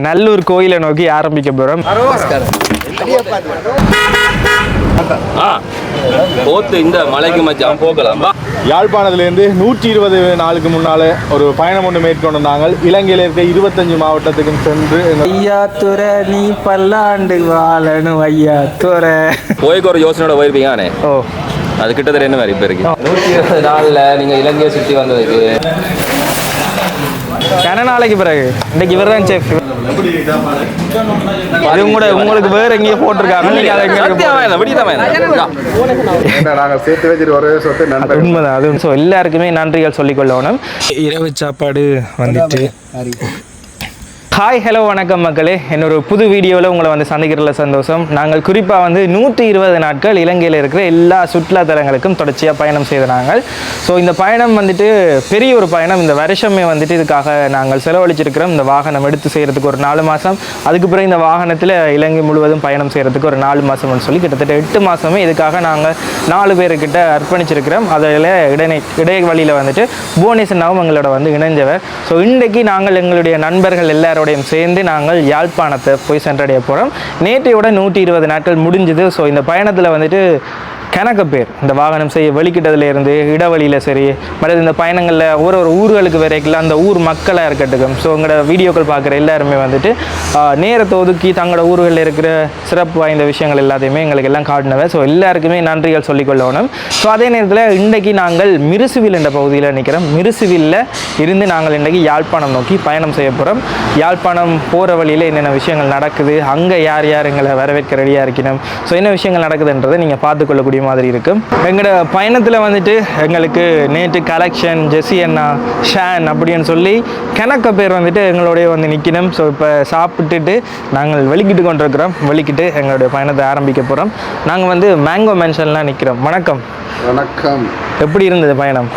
நல்லூர் கோயிலை நோக்கி ஆரம்பிக்க போகிறோம் போத்து இந்த மலைக்கு மச்சான் போகலாம்? வா யாழ்ப்பாணத்திலேருந்து நூற்றி இருபது நாளுக்கு முன்னால ஒரு பயணம் ஒன்று மேற்கொண்டு நாங்கள் இலங்கையில் இருக்க இருபத்தஞ்சு மாவட்டத்துக்கும் சென்று ஐயா துறை நீ பல்லாண்டு வாழணும் ஐயா துறை போய்க்கு ஒரு யோசனையோட போயிருப்பீங்க ஓ. அது கிட்டத்தட்ட என்ன மாதிரி இப்போ இருக்கு? நூற்றி இருபது நாளில் நீங்கள் இலங்கையை சுற்றி வந்ததுக்கு கன நாளைக்கு பிறகு. இன்னைக்கு இவர் தான் செஃப் அது கூட உங்களுக்கு வேற எங்கேயோ போட்டிருக்காங்க. நீங்க அதை எங்க நாங்கள் சேர்த்து வச்சுட்டு ஒரே சொத்து அது உண்மைதான் அது ஸோ எல்லாருக்குமே நன்றிகள் சொல்லிக்கொள்ளணும் இரவு சாப்பாடு வந்துட்டு. ஹாய் ஹலோ வணக்கம் மக்களே. என்னொரு புது வீடியோவில் உங்களை வந்து சந்திக்கிறதுல சந்தோஷம். நாங்கள் குறிப்பாக வந்து நூற்றி இருபது நாட்கள் இலங்கையில் இருக்கிற எல்லா சுற்றுலா தலங்களுக்கும் தொடர்ச்சியாக பயணம் செய்த நாங்கள். ஸோ இந்த பயணம் வந்துட்டு பெரிய ஒரு பயணம். இந்த வருஷமே வந்துட்டு இதுக்காக நாங்கள் செலவழிச்சிருக்கிறோம். இந்த வாகனம் எடுத்து செய்கிறதுக்கு ஒரு நாலு மாதம் அதுக்கு பிறகு இந்த வாகனத்தில் இலங்கை முழுவதும் பயணம் செய்கிறதுக்கு ஒரு நாலு மாதம்னு சொல்லி கிட்டத்தட்ட எட்டு மாதமே இதுக்காக நாங்கள் நாலு பேருக்கிட்ட அர்ப்பணிச்சிருக்கிறோம். அதில் இடைநை இடைவழியில் வந்துட்டு புவனேஸ்வரனாவும் எங்களோட வந்து இணைஞ்சவர் ஸோ இன்றைக்கு நாங்கள் எங்களுடைய நண்பர்கள் எல்லோரும் எல்லாரோடையும் சேர்ந்து நாங்கள் யாழ்ப்பாணத்தை போய் சென்றடைய போகிறோம் நேற்றையோட நூற்றி இருபது நாட்கள் முடிஞ்சுது. ஸோ இந்த பயணத்தில் வந்துட்டு கணக்கு பேர். இந்த வாகனம் செய்ய வெளிக்கிட்டதுலேருந்து இடவழியில் சரி மற்றது இந்த பயணங்களில் ஒரு ஒரு ஊர்களுக்கு வரைக்கும் அந்த ஊர் மக்களாக இருக்கட்டும். ஸோ உங்களோட வீடியோக்கள் பார்க்குற எல்லாருமே வந்துட்டு நேரத்தை ஒதுக்கி தங்களோட ஊர்களில் இருக்கிற சிறப்பு வாய்ந்த விஷயங்கள் எல்லாத்தையுமே எங்களுக்கு எல்லாம் காட்டினவை. ஸோ எல்லாருக்குமே நன்றிகள் சொல்லிக்கொள்ளணும். ஸோ அதே நேரத்தில் இன்றைக்கு நாங்கள் மிருசுவில் என்ற பகுதியில் நிற்கிறோம் மிருசுவில்ல இருந்து நாங்கள் இன்றைக்கு யாழ்ப்பாணம் நோக்கி பயணம் செய்ய போகிறோம் யாழ்ப்பாணம் போகிற வழியில் என்னென்ன விஷயங்கள் நடக்குது அங்கே யார் யார் எங்களை வரவேற்க ரெடியாக இருக்கணும். ஸோ என்ன விஷயங்கள் நடக்குதுன்றதை நீங்கள் பார்த்துக்கொள்ளக்கூடிய மாதிரி இருக்கும். எங்களோட பயணத்தில் வந்துட்டு எங்களுக்கு நேற்று கலெக்ஷன் ஜெஸி அண்ணா ஷான் அப்படின்னு சொல்லி கணக்க பேர் வந்துட்டு எங்களோடய வந்து நிற்கணும் ஸோ இப்போ சாப்பிட்டுட்டு நாங்கள் வெளிக்கிட்டு கொண்டிருக்கிறோம். வெளிக்கிட்டு எங்களுடைய பயணத்தை ஆரம்பிக்க போகிறோம் நாங்கள் வந்து மேங்கோ மென்ஷன்லாம் நிற்கிறோம் வணக்கம். வணக்கம். எப்படி இருந்தது பயணம்?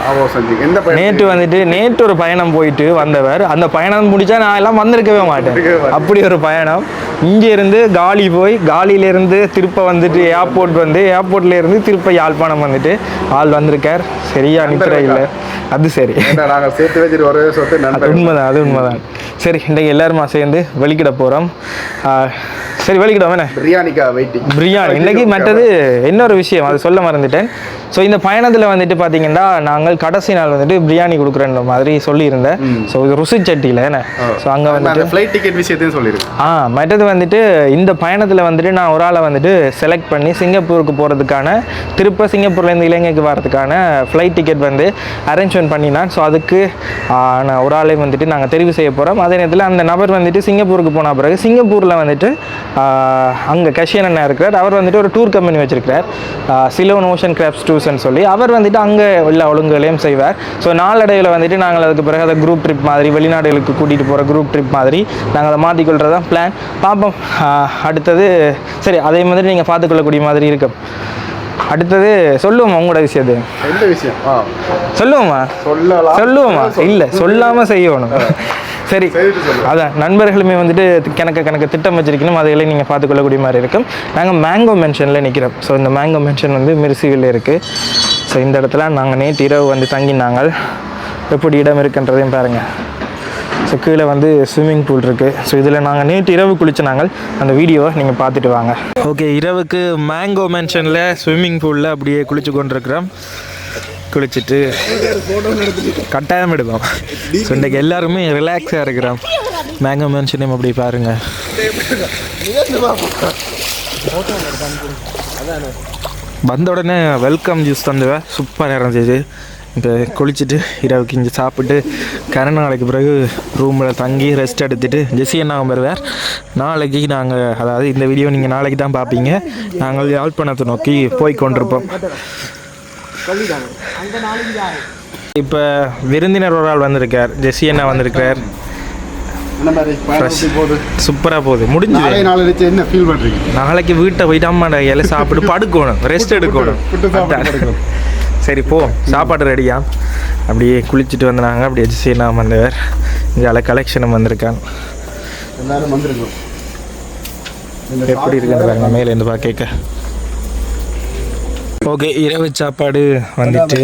எந்த நேற்று வந்துட்டு நேற்று ஒரு பயணம் போயிட்டு வந்தவர். அந்த பயணம் முடிச்சா நான் எல்லாம் வந்திருக்கவே மாட்டேன். அப்படி ஒரு பயணம். இங்க இருந்து காலி போய் காலியில இருந்து திருப்ப வந்துட்டு ஏர்போர்ட் வந்து ஏர்போர்ட்ல இருந்து திருப்ப யாழ்ப்பாணம் வந்துட்டு ஆள் வந்திருக்கார். சரியா நித்திர இல்லை. அது சரி. நாங்கள் சேர்த்து வச்சுட்டு ஒரே சொத்து உண்மைதான் அது உண்மைதான். சரி இன்றைக்கு எல்லாருமா சேர்ந்து வெளிக்கிட போகிறோம் சரி வெளிக்கிட்டோம் என்ன? பிரியாணிக்கா வெயிட்டிங் பிரியாணி. இன்னைக்கு மற்றது இன்னொரு விஷயம் அது சொல்ல மறந்துட்டேன். ஸோ இந்த பயணத்தில் வந்துட்டு பார்த்தீங்கன்னா நாங்கள் கடைசி நாள் வந்துட்டு பிரியாணி கொடுக்குறேன்ற மாதிரி சொல்லியிருந்தேன். ஸோ இது ருசி சட்டியில் என்ன? ஸோ அங்கே வந்துட்டு ஃப்ளைட் டிக்கெட் விஷயத்தையும் சொல்லியிருக்கேன் ஆ மற்றது வந்துட்டு இந்த பயணத்தில் வந்துட்டு நான் ஒரு ஆளை வந்துட்டு செலக்ட் பண்ணி சிங்கப்பூருக்கு போகிறதுக்கான திருப்ப சிங்கப்பூர்லேருந்து இலங்கைக்கு வரதுக்கான ஃப்ளைட் டிக்கெட் வந்து அரேஞ்ச்மெண்ட் பண்ணினான். ஸோ அதுக்கு நான் ஒரு ஆளை வந்துட்டு நாங்கள் தெரிவு செய்ய போகிறோம் அதே நேரத்தில் அந்த நபர் வந்துட்டு சிங்கப்பூருக்கு போன பிறகு சிங்கப்பூரில் வந்துட்டு அங்கே கஷியன் அண்ணா இருக்கிறார். அவர் வந்துட்டு ஒரு டூர் கம்பெனி வச்சிருக்கிறார். சிலோன் ஓஷன் கிராப்ஸ் டூர்ஸ்னு சொல்லி. அவர் வந்துட்டு அங்கே எல்லா ஒழுங்குகளையும் செய்வார். ஸோ நாளடைவில் வந்துட்டு நாங்கள் அதுக்கு பிறகு அதை குரூப் ட்ரிப் மாதிரி வெளிநாடுகளுக்கு கூட்டிகிட்டு போகிற குரூப் ட்ரிப் மாதிரி நாங்கள் அதை மாற்றிக்கொள்கிறது தான் பிளான் பார்ப்போம் அடுத்தது சரி அதே மாதிரி நீங்கள் பார்த்துக்கொள்ளக்கூடிய மாதிரி இருக்கும் அடுத்தது சொல்லுவோமா உங்களோட விஷயத்தை? எந்த விஷயம்? சொல்லுவோமா? சொல்லலாம். சொல்லுவோமா? இல்லை சொல்லாமல் செய்யணும். சரி. அதான் நண்பர்களுமே வந்துட்டு கணக்கு கணக்கு திட்டம் வச்சிருக்கணும். அதைகளை நீங்கள் பார்த்துக்கொள்ளக்கூடிய மாதிரி இருக்கும். நாங்கள் மேங்கோ மென்ஷனில் நிற்கிறோம் ஸோ இந்த மேங்கோ மென்ஷன் வந்து மிருசிவில் இருக்குது ஸோ இந்த இடத்துல நாங்கள் நேற்று இரவு வந்து தங்கினாங்கள் எப்படி இடம் இருக்குன்றதையும் பாருங்கள் ஸோ கீழே வந்து ஸ்விம்மிங் பூல் இருக்குது ஸோ இதில் நாங்கள் நேற்று இரவு குளிச்ச நாங்கள் அந்த வீடியோவை நீங்கள் பார்த்துட்டு வாங்க. ஓகே இரவுக்கு மேங்கோ மென்ஷனில் ஸ்விம்மிங் பூலில் அப்படியே குளிச்சு கொண்டிருக்கிறோம். குளிச்சுட்டு கட்டாயம் எடுப்போம். ஸோ இன்றைக்கு எல்லாருமே ரிலாக்ஸாக இருக்கிறோம். மேங்கோ மென்ஷனையும் அப்படி பாருங்கள் வந்த உடனே வெல்கம் ஜூஸ் தந்துவேன் சூப்பராக இருந்துச்சு. இப்போ குளிச்சுட்டு இரவுக்கு இங்கே சாப்பிட்டு கரண நாளைக்கு பிறகு ரூமில் தங்கி ரெஸ்ட் எடுத்துட்டு ஜெசி என்ன வருவார். நாளைக்கு நாங்கள் அதாவது இந்த வீடியோ நீங்கள் நாளைக்கு தான் பார்ப்பீங்க. நாங்கள் யாழ்ப்பாணத்தை நோக்கி போய் கொண்டிருப்போம். இப்போ விருந்தினர் ஒரு ஆள் வந்திருக்கார். ஜெஸி அண்ணா வந்திருக்கார். என்ன போகுது? சூப்பராக போகுது. முடிஞ்சுது நாளை நாள் வச்சு என்ன ஃபீல் பண்ணுறீங்க நாளைக்கு வீட்டை போயிட்டு அம்மாடா இலை சாப்பிட்டு படுக்கணும். ரெஸ்ட் எடுக்கணும். சரி போ. சாப்பாடு ரெடியா அப்படியே குளிச்சுட்டு வந்தாங்க அப்படியே ஜெஸி நான் வந்தவர். இங்கே கலெக்ஷனும் வந்திருக்கான். எல்லாரும் வந்திருக்கோம். எப்படி இருக்குன்னு பாருங்க. மேலே இருந்து பா கேட்க. ஓகே இரவு சாப்பாடு வந்துட்டு.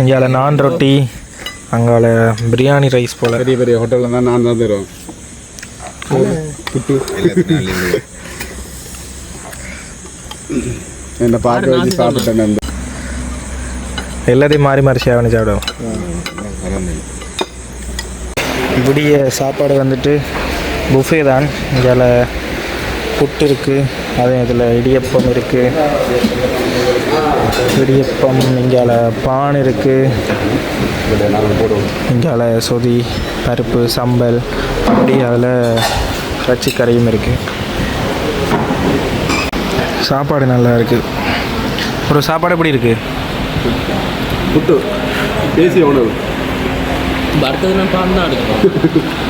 இங்கே நான் ரொட்டி அங்கால பிரியாணி ரைஸ் போல். பெரிய பெரிய ஹோட்டலில் தான் நான் தான் தருவோம் என்ன பார்க்க வச்சு சாப்பிட்டேன் எல்லாத்தையும் மாறி மாறி பண்ணி சாப்பிடுவோம். விடிய சாப்பாடு வந்துட்டு புஃபே தான். இதில் புட்டு இருக்குது அதே இதில் இடியப்பம் இருக்குது இடியப்பம் இங்கால பான் இருக்குது இங்கால சொதி பருப்பு சம்பல் அப்படி அதில் கச்சி கறியும் இருக்குது சாப்பாடு நல்லா இருக்குது ஒரு சாப்பாடு எப்படி இருக்குது புட்டு. தேசிய உணவு.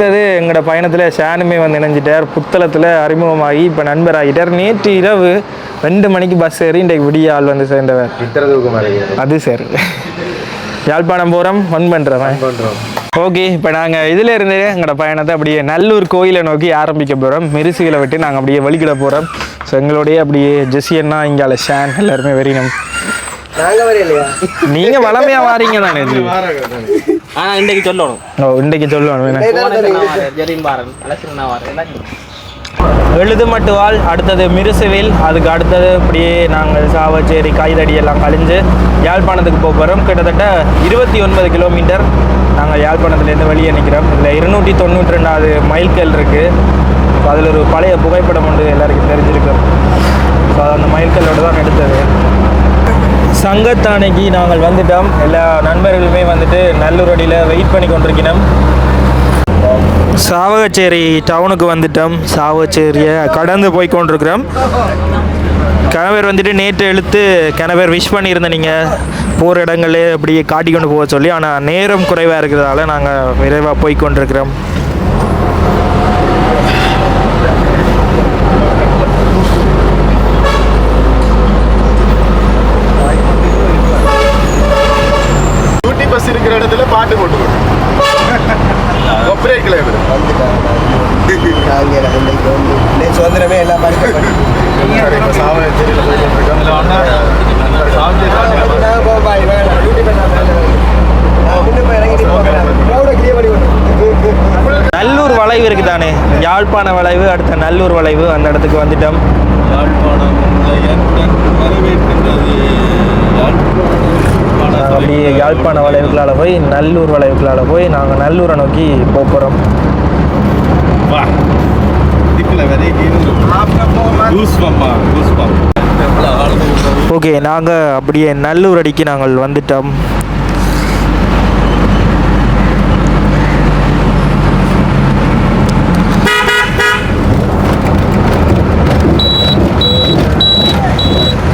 அடுத்தது எங்களோட பயணத்தில் ஷானுமே வந்து இணைஞ்சிட்டார். புத்தளத்தில் அறிமுகமாகி இப்போ நண்பர் ஆகிட்டார் நேற்று இரவு ரெண்டு மணிக்கு பஸ் ஏறி இன்றைக்கு விடிய ஆள் வந்து சேர்ந்தவர். அது சரி. யாழ்ப்பாணம் போகிறோம் ஒன் பண்ணுறவன் ஓகே இப்போ நாங்கள் இதில் இருந்து எங்களோட பயணத்தை அப்படியே நல்லூர் கோயிலை நோக்கி ஆரம்பிக்க போகிறோம் மெரிசுகளை விட்டு நாங்கள் அப்படியே வழிகிட போகிறோம் ஸோ எங்களோடய அப்படியே அண்ணா இங்கால ஷான் எல்லாருமே வெறினோம் நீங்கள் வளமையாக வாரீங்க தானே இது? ஆனா இன்றைக்கு சொல்லணும். ஓ இன்றைக்கு சொல்லணும். எழுது மட்டுவால் அடுத்தது மிருசுவில் அதுக்கு அடுத்தது இப்படியே நாங்கள் சாவச்சேரி காய்தடி எல்லாம் கழிஞ்சு யாழ்ப்பாணத்துக்கு போக போகிறோம் கிட்டத்தட்ட இருபத்தி ஒன்பது கிலோமீட்டர் நாங்கள் யாழ்ப்பாணத்துலேருந்து வெளியே நிற்கிறோம். இதில் இருநூற்றி தொண்ணூற்றி ரெண்டாவது மைல்கல் இருக்குது அதில் ஒரு பழைய புகைப்படம் ஒன்று எல்லாருக்கும் தெரிஞ்சிருக்கும். ஸோ அந்த மைல்கல்லோட தான் எடுத்தது. சங்கத்தானைக்கு நாங்கள் வந்துட்டோம். எல்லா நண்பர்களுமே வந்துட்டு நல்லூர் அடியில் வெயிட் பண்ணி கொண்டிருக்கிறோம் சாவகச்சேரி டவுனுக்கு வந்துட்டோம். சாவகச்சேரியை கடந்து போய் கொண்டிருக்கிறோம். கணவர் வந்துட்டு நேற்று எழுத்து கணவர் விஷ் பண்ணியிருந்த நீங்கள் போகிற இடங்களே அப்படியே காட்டி கொண்டு போக சொல்லி ஆனால் நேரம் குறைவாக இருக்கிறதால நாங்கள் விரைவாக போய் கொண்டிருக்கிறோம் டியூட்டி பஸ் இருக்கிற இடத்துல பாட்டு போட்டு ஒப்பரேட்ல சாவச்சேரியில் போயிட்டு நல்லூர் வளைவு இருக்குது தானே? யாழ்ப்பாண வளைவு அடுத்த நல்லூர் வளைவு அந்த இடத்துக்கு வந்துட்டோம். அப்படியே யாழ்ப்பாண வளைவுகளால் போய் நல்லூர் வளைவுகளால் போய் நாங்கள் நல்லூரை நோக்கி போகிறோம் ஓகே நாங்கள் அப்படியே நல்லூர் அடிக்கு நாங்கள் வந்துட்டோம்.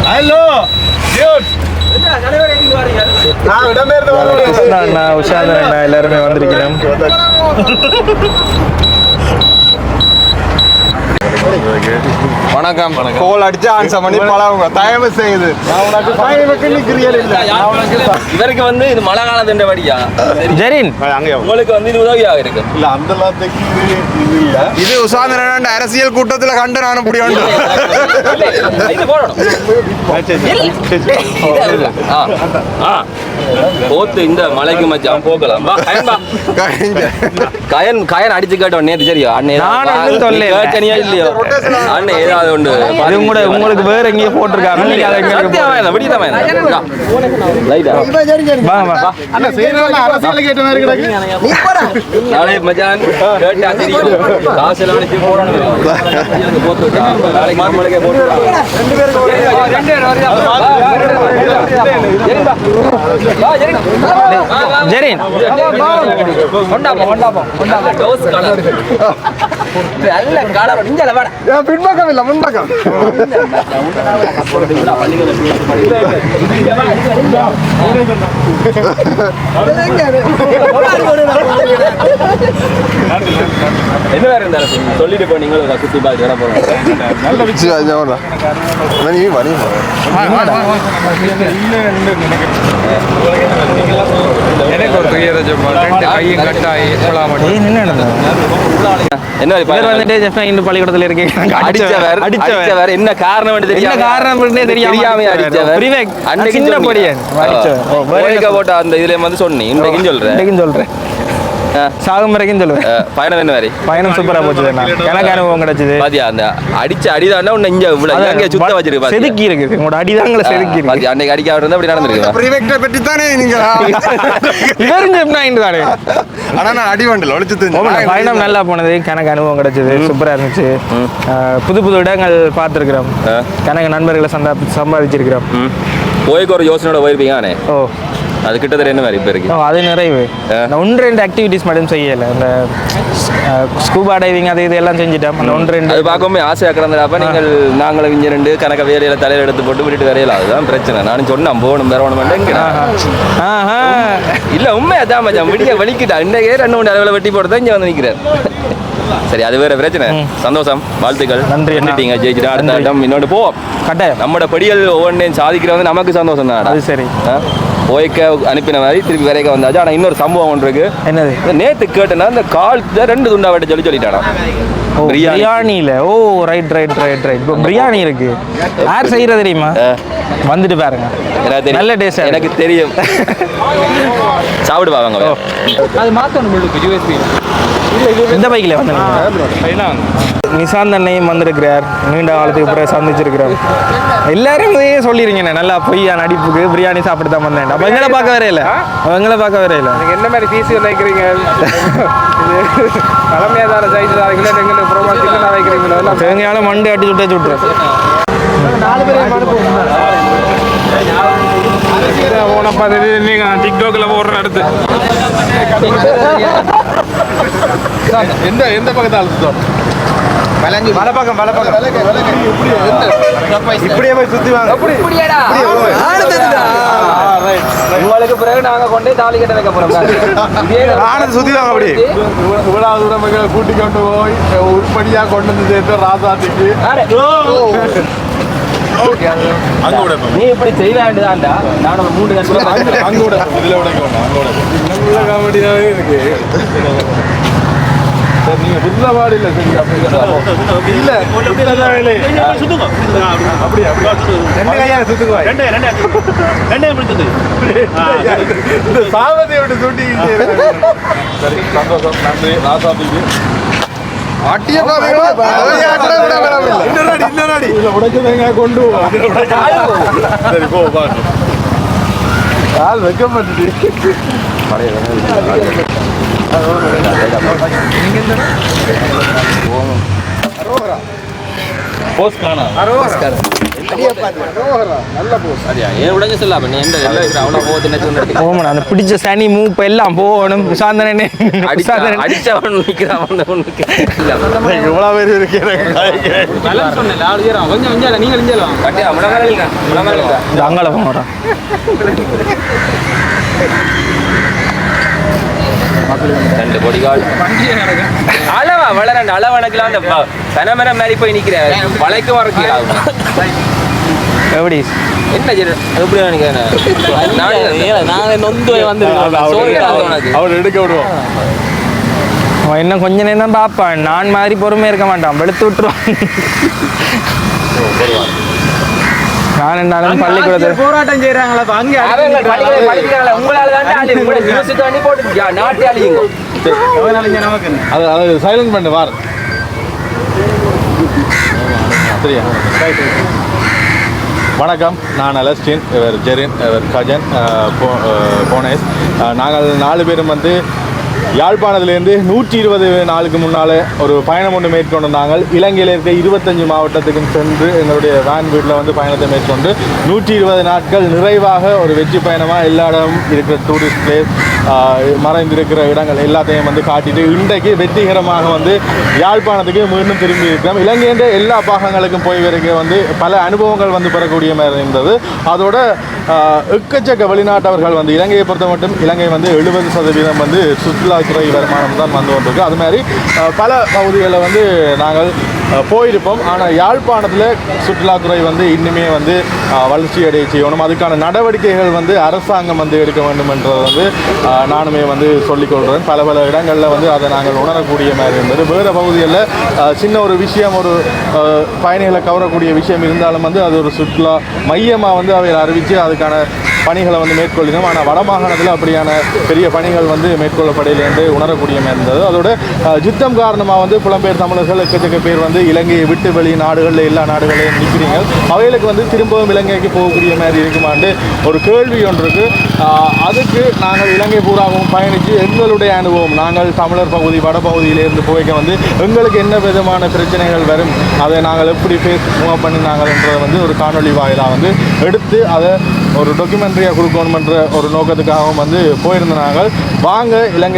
ஹலோ நான் அண்ணா எல்லாருமே வந்திருக்கிறோம். வணக்கம். கோல் அடிச்சு ஆன்சர் பண்ணி பழகுங்க. தயவு செய்து. நான் உனக்கு தயவுக்கு நிற்கிறீர்கள் இல்லை. இவருக்கு வந்து இது மழை காலத்துன்ற வழியா ஜெரின். அங்கே உங்களுக்கு வந்து இது உதவியாக இருக்கு? இல்ல அந்த இது இது இல்ல. இது உசாந்திரன் அரசியல் கூட்டத்துல கண்டு நான் இப்படி உண்டு இது போடணும். ஆ. ஆ. போத்து இந்த மலைக்கு மச்சான் போகலாம். கயன் கயன். அடிச்சு கேட்டோம் நேத்து சரியா? அண்ணே நான் இல்லையோ? அண்ணே ஏதாவது உண்டு அது கூட உங்களுக்கு வேற எங்கேயோ போட்டிருக்காங்க. நீங்க அதை எங்க லைட்டா வா. வா அண்ணா மாதிரி கிடக்கு நாளை கேட்டா காசு எல்லாம் போட்டு விட்டா. நாளைக்கு போட்டு. ரெண்டு பேரும். ஜெரின். டோஸ் கலர். நல்ல கலர். இஞ்சால வாடா. பின்பக்கம் இல்ல முன்பக்கம் என்ன வேற சொல்லிட்டு போ நீங்களும் ஒரு சுத்தி பார்த்து வர போறோம் நல்ல நீ வரி எனக்கு ஒரு பெரிய ரெண்டு கையும் கட்டாயி என்ன பேர் பையன் வந்துட்டு ஜெஃப்னா இந்த பள்ளிக்கூடத்தில் இருக்கேன் அடிச்சவர் அடிச்சவர். என்ன காரணம் என்ன காரணம் தெரியாம தெரியாம அடிச்சவர். அன்னைக்கு சின்ன. பொடியன். அடிச்சவர். என்ன போட்ட அந்த இதுல வந்து சொன்னேன். இன்றைக்கும் சொல்றேன். சொல்றேன். சாகும் வரைக்கும் சொல்லுவேன் பயணம் என்ன மாதிரி? பயணம் சூப்பரா போச்சு. எனக்கு அனுபவம் கிடைச்சது. பாத்தியா அந்த அடிச்ச அடிதாண்டா உன்னை இங்க இவ்வளவு இலங்கையை சுத்த வச்சிருக்கு? செதுக்கி இருக்குது. உங்களோட அடிதாங்களை செதுக்கி இருக்கு அன்னைக்கு அடிக்க இருந்தா அப்படி நடந்திருக்கு. ப்ரீவெக்டரை பற்றி தானே நீங்க இவரும் ஜெப்னாயின் தானே. ஆனா நான் அடி வண்டில் ஓமண்ணா, பயணம் நல்லா போனது. கணக்கு அனுபவம் கிடைச்சது. சூப்பரா இருந்துச்சு. புது புது இடங்கள் பார்த்துருக்கிறோம். கணக்கு நண்பர்களை சந்தா சம்பாதிச்சிருக்கிறோம். ம். போய்க்கு ஒரு யோசனையோட போயிருப்பீங்க ஓ. அது கிட்டத்தட்ட என்ன மாதிரி இப்ப இருக்கு அது நிறைவு. நான் ஒன்று ரெண்டு ஆக்டிவிட்டிஸ் மட்டும் செய்யலை. இந்த ஸ்கூபா டைவிங் அது இது எல்லாம் செஞ்சுட்டோம். அந்த ஒன்று ரெண்டு அது பார்க்கவும் ஆசையா கிடந்தப்ப நீங்கள் நாங்களும் இங்க ரெண்டு கணக்க வேலையில தலையில எடுத்து போட்டு விட்டுட்டு வரையல அதுதான் பிரச்சனை. நானும் சொன்னேன் போகணும் வரணும் ஆஹா. இல்ல உண்மை அதான் மச்சான். விடிய வலிக்கிட்டா இன்றைக்கே ரெண்டு மூணு அளவில் வெட்டி போட்டு தான் இங்க வந்து நிக்கிறேன் சரி அது வேற பிரச்சனை. சந்தோஷம் வாழ்த்துக்கள். நன்றி. வந்துட்டீங்க ஜெயிச்சுட்டு அடுத்த. இடம். இன்னொன்று போவோம் கட்டாயம். நம்மளோட படிகள் ஒவ்வொன்றையும் சாதிக்கிறது நமக்கு சந்தோஷம் தான் அது சரி. போய்க்க அனுப்பின மாதிரி திருப்பி வரைக்க வந்தாச்சு. ஆனால் இன்னொரு சம்பவம் ஒன்று இருக்கு. என்னது? நேத்து கேட்டேன்னா இந்த கால் ரெண்டு துண்டா வெட்ட சொல்லி சொல்லிட்டானா? பிரியாணியில்? ஓ ரைட் ரைட் ரைட் ரைட் இப்போ பிரியாணி இருக்கு. யார் செய்கிறது தெரியுமா? வந்துட்டு பாருங்க. எனக்கு தெரியும். நல்ல டேஸ்ட் எனக்கு தெரியும். சாப்பிடு வாங்க அது மாற்றணும் உங்களுக்கு யூஎஸ்பி இந்த பைக்கில் வந்து நிசாந்த் அண்ணையும் வந்திருக்கிறார். நீண்ட காலத்துக்கு பிறகு சந்திச்சிருக்கிறோம். எல்லாரும் இதையே சொல்லிருங்கண்ணே நல்லா பொய்யா நடிப்புக்கு பிரியாணி சாப்பிட்டு தான் வந்தேன். அப்போ எங்களை பார்க்க வரையில எங்களை பார்க்க வரையில என்ன மாதிரி ஃபீஸ் நினைக்கிறீங்க? தலைமையாக தானே சைஸ் எங்களுக்கு ப்ரோமா சிக்கன் வைக்கிறீங்களோ தேங்காயால மண்டு அடி சுட்டே. சுட்டுரும் போனப்பா தெரியுது நீங்கள் டிக்டாக்கில் போடுற அடுத்து. எந்த எந்த பக்கத்தை அழுத்தம் வலப்பக்கம் வலப்பக்கம். இப்படியே போய் சுத்தி வாங்க. உங்களுக்கு பிறகு நாங்க கொண்டே தாலி கட்ட வைக்க போறோம். ஆனது சுத்தி வாங்க அப்படி. இவ்வளவு தூரம் மக்களை கூட்டி கொண்டு போய் உருப்படியா கொண்டு வந்து சேர்த்து ராசாத்திக்கு அங்க விட நீ இப்படி செய்ய வேண்டியதாண்டா நான் ஒரு மூணு கஷ்டம் அங்க விட இதுல விட அங்க விட நல்ல காமெடியாவே இருக்கு. சரி, நீங்க புதுசா பாடு இல்ல. சரி அப்படி இல்ல வேலை. அப்படியா ரெண்டு கையால சுத்துக்குவா சூட்டிக்கிட்டே இருக்காங்க. சரி சந்தோஷம். நன்றி. உடைச்சதைங்க கொண்டு போ. சரி போ காணா. பிடிச்ச சனி மூப்பு எல்லாம் போகணும். சாந்தனே இவ்வளவு பேர் இந்த அங்கால போகிறான் ரெண்டு பொடி கால் அளவா வளரண்டு அளவணக்கலாம் அந்த பனமர மாதிரி போய் நிக்கிற வளைக்கு வரக்கியா எப்படி? என்ன எப்படி நினைக்கிறேன்? நான் நொந்து வந்து அவர் எடுக்க விடுவோம். அவன் இன்னும் கொஞ்ச நேரம் தான் பார்ப்பான். நான் மாதிரி பொறுமையாக இருக்க மாட்டான். வெளுத்து விட்டுருவான். நான் என்னாலும் பள்ளிக்கூடத்தில் போராட்டம் செய்கிறாங்களா அப்போ அங்கே உங்களால தான் நாட்டை அழியுங்க. அது அது சைலண்ட் பண்ணு வார். சரியா? வணக்கம். நான் அலஸ்டின் இவர் ஜெரின் இவர் கஜன் அஹ், போனேஸ். நாங்கள் நாலு பேரும் வந்து யாழ்ப்பாணத்திலேருந்து நூற்றி இருபது நாளுக்கு முன்னால் ஒரு பயணம் ஒன்று மேற்கொண்டு நாங்கள் இலங்கையில் இருக்க இருபத்தஞ்சு மாவட்டத்துக்கும் சென்று எங்களுடைய வேன் வீட்டில் வந்து பயணத்தை மேற்கொண்டு நூற்றி இருபது நாட்கள் நிறைவாக ஒரு வெற்றி பயணமாக எல்லா இடம் இருக்கிற டூரிஸ்ட் பிளேஸ் மறைந்திருக்கிற இடங்கள் எல்லாத்தையும் வந்து காட்டிட்டு இன்றைக்கு வெற்றிகரமாக வந்து யாழ்ப்பாணத்துக்கு மீண்டும் திரும்பி இருக்கிறோம். இலங்கையின் எல்லா பாகங்களுக்கும் போய் வரைக்கும் வந்து பல அனுபவங்கள் வந்து பெறக்கூடிய மாதிரி இருந்தது. அதோட எக்கச்சக்க வெளிநாட்டவர்கள் வந்து இலங்கையை பொறுத்த மட்டும் இலங்கை வந்து எழுபது சதவீதம் வந்து சுற்றுலாத்துறை வருமானம் தான் வந்து கொண்டிருக்கு. அது மாதிரி பல பகுதிகளில் வந்து நாங்கள் போயிருப்போம். ஆனால் யாழ்ப்பாணத்தில் சுற்றுலாத்துறை வந்து இன்னுமே வந்து வளர்ச்சி அடைய செய்யணும். அதுக்கான நடவடிக்கைகள் வந்து அரசாங்கம் வந்து எடுக்க வேண்டும் என்றதை வந்து நானுமே வந்து சொல்லிக்கொள்கிறேன் பல பல இடங்களில் வந்து அதை நாங்கள் உணரக்கூடிய மாதிரி இருந்தது. வேறு பகுதிகளில் சின்ன ஒரு விஷயம் ஒரு பயணிகளை கவரக்கூடிய விஷயம் இருந்தாலும் வந்து அது ஒரு சுற்றுலா மையமாக வந்து அவை அறிவித்து அதுக்கான பணிகளை வந்து மேற்கொள்ளினோம் ஆனால் வடமாகாணத்தில் அப்படியான பெரிய பணிகள் வந்து மேற்கொள்ளப்படையில் பகுதியிலேருந்து உணரக்கூடிய மாதிரி இருந்தது. அதோட யுத்தம் காரணமாக வந்து புலம்பெயர் தமிழர்கள் எக்கச்சக்க பேர் வந்து இலங்கையை விட்டு வெளி நாடுகளில் எல்லா நாடுகளையும் நிற்கிறீங்க அவைகளுக்கு வந்து திரும்பவும் இலங்கைக்கு போகக்கூடிய மாதிரி இருக்குமாண்டு ஒரு கேள்வி ஒன்று இருக்கு அதுக்கு நாங்கள் இலங்கை பூராகவும் பயணித்து எங்களுடைய அனுபவம் நாங்கள் தமிழர் பகுதி வடபகுதியிலிருந்து போய்க்க வந்து எங்களுக்கு என்ன விதமான பிரச்சனைகள் வரும் அதை நாங்கள் எப்படி ஃபேஸ் மூவ் பண்ணினாங்கன்றதை வந்து ஒரு காணொளி வாயிலாக வந்து எடுத்து அதை ஒரு டாக்குமெண்ட்ரியாக கொடுக்கணுமன்ற ஒரு நோக்கத்துக்காகவும் வந்து போயிருந்த நாங்கள் வாங்க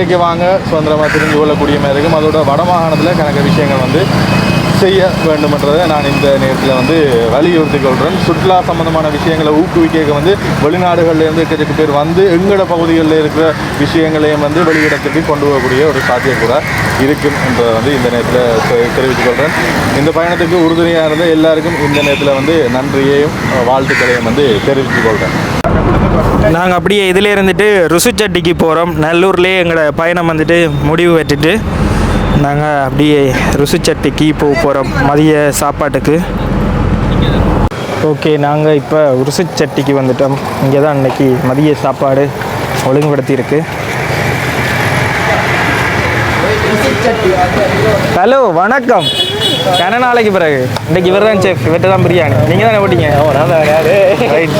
இலங்கைக்கு வாங்க. சுதந்திரமாக தெரிஞ்சு கொள்ளக்கூடிய மாதிரி இருக்கும். அதோட வடமாகாணத்தில் கணக்கு விஷயங்கள் வந்து செய்ய வேண்டுமென்றதை நான் இந்த நேரத்தில் வந்து வலியுறுத்தி கொள்கிறேன் சுற்றுலா சம்பந்தமான விஷயங்களை ஊக்குவிக்க வந்து வெளிநாடுகள்லேருந்து எக்கச்சக்க பேர் வந்து எங்களோட பகுதிகளில் இருக்கிற விஷயங்களையும் வந்து வெளியிடத்துக்கு கொண்டு போகக்கூடிய ஒரு சாத்தியக்கூட இருக்கும் என்றதை வந்து இந்த நேரத்தில் தெரிவித்துக் கொள்கிறேன் இந்த பயணத்துக்கு உறுதுணையாக இருந்த எல்லாருக்கும் இந்த நேரத்தில் வந்து நன்றியையும் வாழ்த்துக்களையும் வந்து தெரிவித்துக் கொள்கிறேன் நாங்கள் அப்படியே இதில் இருந்துட்டு ருசுச்சட்டிக்கு போகிறோம் நல்லூர்லேயே எங்களோட பயணம் வந்துட்டு முடிவு பெற்றுட்டு நாங்கள் அப்படியே ருசுச்சட்டிக்கு போக போகிறோம் மதிய சாப்பாட்டுக்கு. ஓகே நாங்கள் இப்போ ருசுச்சட்டிக்கு வந்துட்டோம். இங்கே தான் இன்னைக்கு மதிய சாப்பாடு ஒழுங்குபடுத்தியிருக்கு. ஹலோ வணக்கம். கன நாளைக்கு பிறகு. இன்னைக்கு இவர் தான் செஃப் இவர்கிட்ட தான் பிரியாணி. நீங்கள் தானே போட்டீங்க? ஓ நான் தான் ரைட்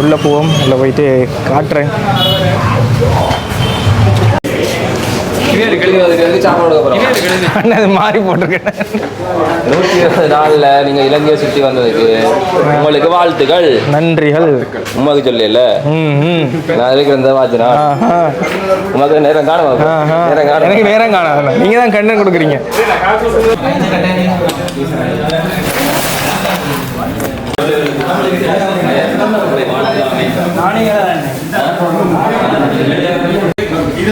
உள்ளே போவோம். உள்ளே போயிட்டு காட்டுறேன். அது மாறி போட்டிருக்கேன். நூற்றி இருபது நாளில் நீங்கள் இலங்கையை சுற்றி வந்ததுக்கு உங்களுக்கு வாழ்த்துக்கள். நன்றிகள். உமாக்கு சொல்லல ம் ம். நான் இருக்கிற இந்த ஆஹா. உமாக்கு நேரம் ஆஹா. நேரம் காணும். எனக்கு நேரம் காணாது நீங்கள் தான் கண்ணன் கொடுக்குறீங்க.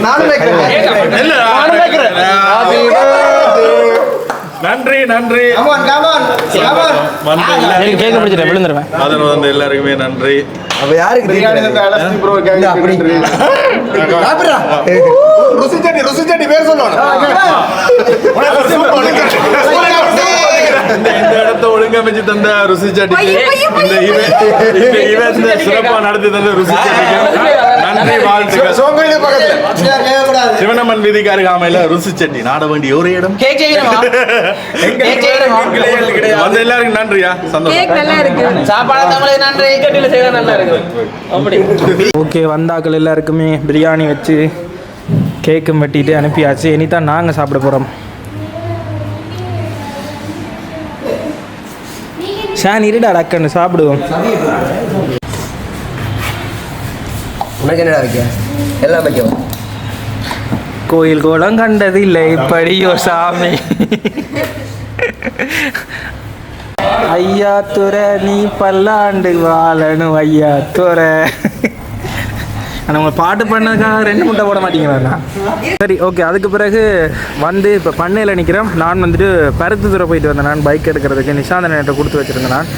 நானும் வைக்கிறேன். நானும் வைக்கிறேன் நன்றி நன்றி கமான் கமான் கமான் வந்த எல்லா- எனக்கு கேட்க பிடிச்சிட்டேன் விழுந்துருவேன். அதன் வந்து எல்லாருக்குமே நன்றி. அப்ப யாருக்கு பேர் சொல்லணும். இந்த இடத்தை ஒழுங்கமைச்சு தந்த ருசி சட்டிக்கு இந்த சிறப்பா நடத்தி தந்த ருசி சிவனம்மன் வீதிக்கு அருகாமையில ருசி சட்டி நாட வேண்டிய ஒரு இடம். வந்த எல்லாருக்கும் நன்றியா? சந்தோஷம். கேக் நல்லா இருக்கு. ஓகே வந்தாக்கள் எல்லாருக்குமே பிரியாணி வச்சு கேக்கும் வெட்டிட்டு அனுப்பியாச்சு. இனி தான் நாங்கள் சாப்பிட போகிறோம் ஷான் இருடா டக்குன்னு சாப்பிடுவோம். உனக்கு என்னடா வைக்க எல்லாம் வைக்கும் கோயில் கோலம் கண்டது இல்லை இப்படியோ சாமி. ஐயா துறை நீ பல்லாண்டு வாழணும் ஐயா துறை. ஆனால் உங்களை பாட்டு பண்ணதுக்காக ரெண்டு முட்டை போட மாட்டீங்களா? சரி ஓகே அதுக்கு பிறகு வந்து இப்போ பண்ணையில் நிற்கிறேன் நான் வந்துட்டு பருத்து தூரம் போயிட்டு வந்தேன். நான் பைக் எடுக்கிறதுக்கு நிஷாந்தன் கொடுத்து வச்சுருந்தேன் நான்.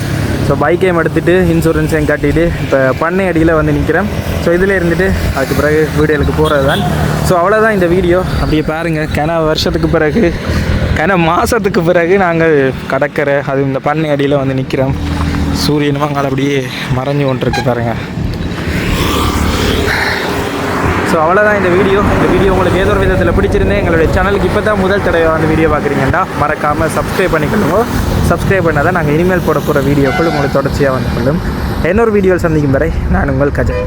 ஸோ பைக்கையும் எடுத்துகிட்டு இன்சூரன்ஸையும் கட்டிட்டு இப்போ பண்ணை அடியில் வந்து நிற்கிறேன் ஸோ இதில் இருந்துட்டு அதுக்கு பிறகு வீடியோவுக்கு போகிறது தான் ஸோ அவ்வளோதான் இந்த வீடியோ. அப்படியே பாருங்கள் கன வருஷத்துக்கு பிறகு கன மாதத்துக்கு பிறகு நாங்கள் கடற்கரை அது இந்த பண்ணை அடியில் வந்து நிற்கிறோம் சூரியன் அங்கே அப்படியே மறைஞ்சு கொண்டிருக்கு பாருங்கள் ஸோ அவ்வளோதான் இந்த வீடியோ. இந்த வீடியோ உங்களுக்கு ஏதோ ஒரு விதத்தில் பிடிச்சிருந்தேன் எங்களுடைய சேனலுக்கு இப்போ தான் முதல் தடவை வந்து வீடியோ பார்க்குறீங்கடா மறக்காமல் சப்ஸ்கிரைப் பண்ணிக்கணும் சப்ஸ்கிரைப் பண்ணால் தான் நாங்கள் இனிமேல் போட போகிற வீடியோக்கள் உங்களுக்கு தொடர்ச்சியாக வந்து கொள்ளும். இன்னொரு வீடியோவில் சந்திக்கும் வரை நான் உங்கள் கஜன்